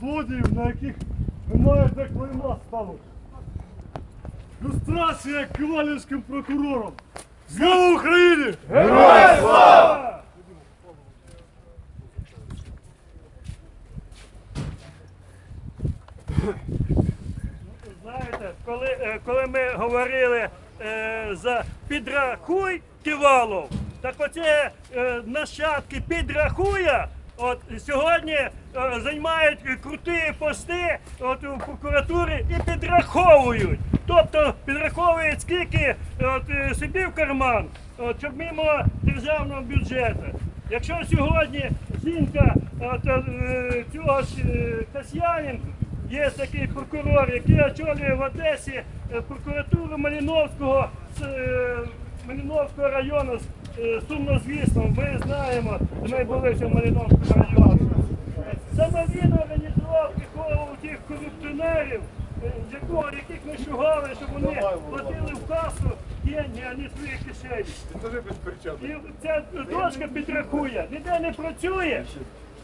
злодіїв, на яких немає де клейма стануть. Люстрація Ковалівським прокурором. Слава Україні! Героям слава! Знаєте, коли, е, коли ми говорили е, за підрахуй Ківалов, так оце е, нащадки підрахуя. От сьогодні е, займають круті пости от, у прокуратурі і підраховують. Тобто підраховують скільки от, е, собі в карман, от, щоб мимо державного бюджету. Якщо сьогодні жінка от, е, цього ж Касьяненко, Є такий прокурор, який очолює в Одесі прокуратуру Маліновського, Маліновського району. Е, Сумно звісно, ми знаємо, ми були в цьому Маліновському районі. Саме він організував приховував тих корупціонерів, е, якого, яких ми шугали, щоб вони платили в касу деньги, а не свої кишені. І ця дошка підрахує, ніде не працює,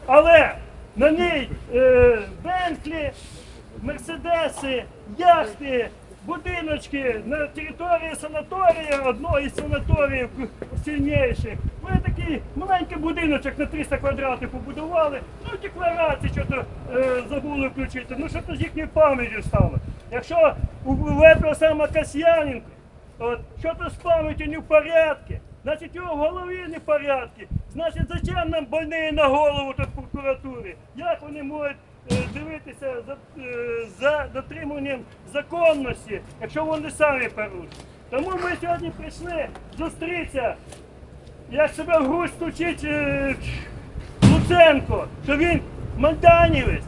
але на ній е, Бентлі, Мерседеси, яхти, будиночки на території санаторія, одного із санаторіїв сильніших. Ми такий маленький будиночок на 300 квадратів побудували, ну декларації що-то е, забули включити, ну що то з їхньою пам'яттю стало. Якщо у, у саме Касьяненко, От, що-то з пам'яттю не в порядку, значить його в голові не в порядку. Значить, зачем нам больні на голову тут в прокуратурі? Як вони можуть е, дивитися за, е, за дотриманням законності, якщо вони самі порушують? Тому ми сьогодні прийшли зустрітися, як себе в грудь стучить е, Луценко, що він майданівець.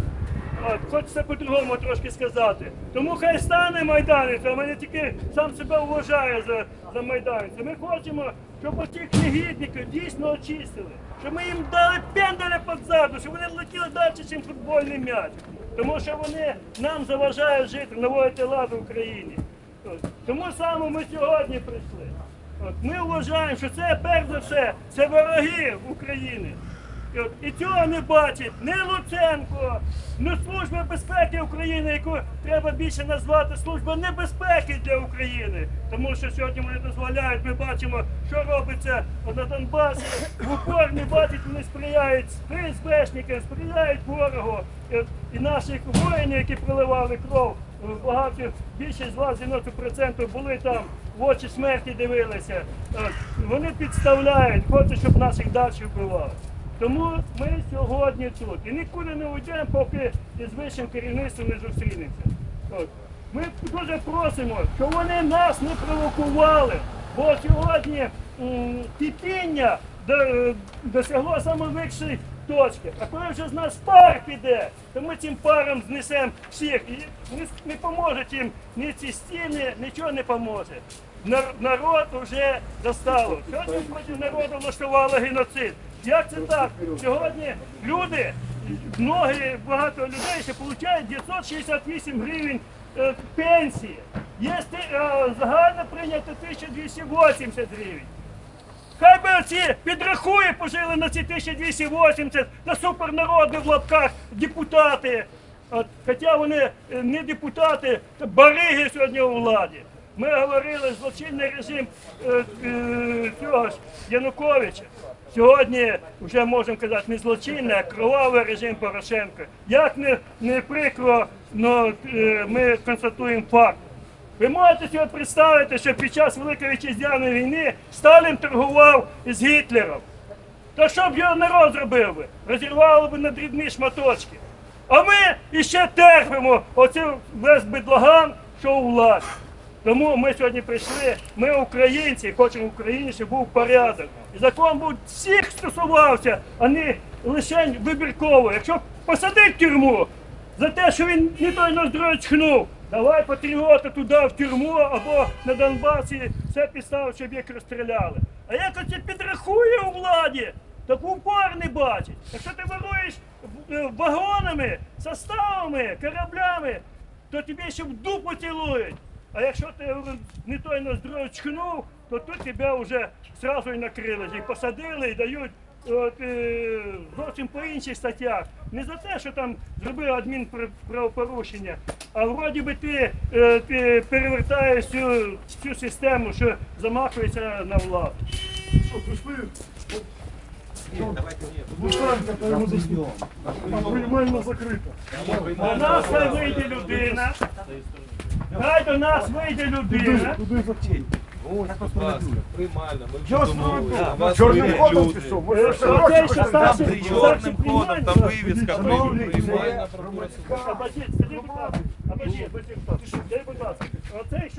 От, хочеться по-другому трошки сказати. Тому хай стане майданець, а мене тільки сам себе вважає за, за майданця. Ми хочемо, щоб оцих негідників дійсно очистили, щоб ми їм дали пендаля під заду, щоб вони летіли далі, ніж футбольний м'яч. Тому що вони нам заважають жити, наводити лад в Україні. Тому саме ми сьогодні прийшли. От. Ми вважаємо, що це перш за все, це вороги України. І І цього не бачить ні Луценко, ні Служба безпеки України, яку треба більше назвати Служба небезпеки для України. Тому що сьогодні вони дозволяють, ми бачимо, що робиться на Донбасі. В упор не бачать, вони сприяють СБшникам, сприяють ворогу. І, наших воїнів, які проливали кров, багато більшість з вас 90% були там, в очі смерті дивилися. Вони підставляють, хочуть, щоб наших далі вбивали. Тому ми сьогодні тут. І нікуди не уйдемо, поки із вищим керівництвом не зустрінемося. Ми дуже просимо, щоб вони нас не провокували, бо сьогодні кипіння досягло найвищої точки. А коли вже з нас пар піде, то ми цим паром знесемо всіх. І не, поможуть їм ні ці стіни, нічого не поможе. Нар- Народ вже достало. Сьогодні народу влаштували геноцид. Як це так? Сьогодні люди, многі, багато людей ще отримують 968 гривень е, пенсії. Є е, загально прийнято 1280 гривень. Хай би оці підрахує пожили на ці 1280 на супернароди в лапках депутати. От, хоча вони е, не депутати, то бариги сьогодні у владі. Ми говорили злочинний режим е, е, цього ж Януковича. Сьогодні вже можемо казати не злочинний, а кровавий режим Порошенка. Як не, не прикро, но е, ми констатуємо факт. Ви можете собі представити, що під час Великої Вітчизняної війни Сталін торгував з Гітлером. То що б його народ зробив би? Розірвали б на дрібні шматочки. А ми іще терпимо оцю весь бедлаган, що у владі. Тому ми сьогодні прийшли, ми українці, хочемо в Україні, щоб був порядок. І закон був всіх стосувався, а не лише вибірково. Якщо посадить тюрму за те, що він не той ноздрою чхнув, давай патріота туди в тюрму або на Донбасі все підстав, щоб їх розстріляли. А як оце підрахує у владі, так упор не бачить. Якщо ти воруєш е, вагонами, составами, кораблями, то тобі ще в дупу цілують. А якщо ти не той ноздрою чхнув, то тут тебе вже зразу і накрили, і посадили, і дають от, е, зовсім по інших статтях. Не за те, що там зробив адмінправопорушення, а вроді би ти, е, ти перевертаєш цю, цю систему, що замахується на владу. Що, прийшли? Приймально закрита. До нас вийде людина. Хай до нас вийде людина. Приймально, ми чорним ходом чи. Е, Може, гроші що хочете? Там чорним ходом, там вивіска прокуратура. Обожіть, скажіть, будь ласка, обожіть, будь ласка, скажіть, будь ласка, оцей, що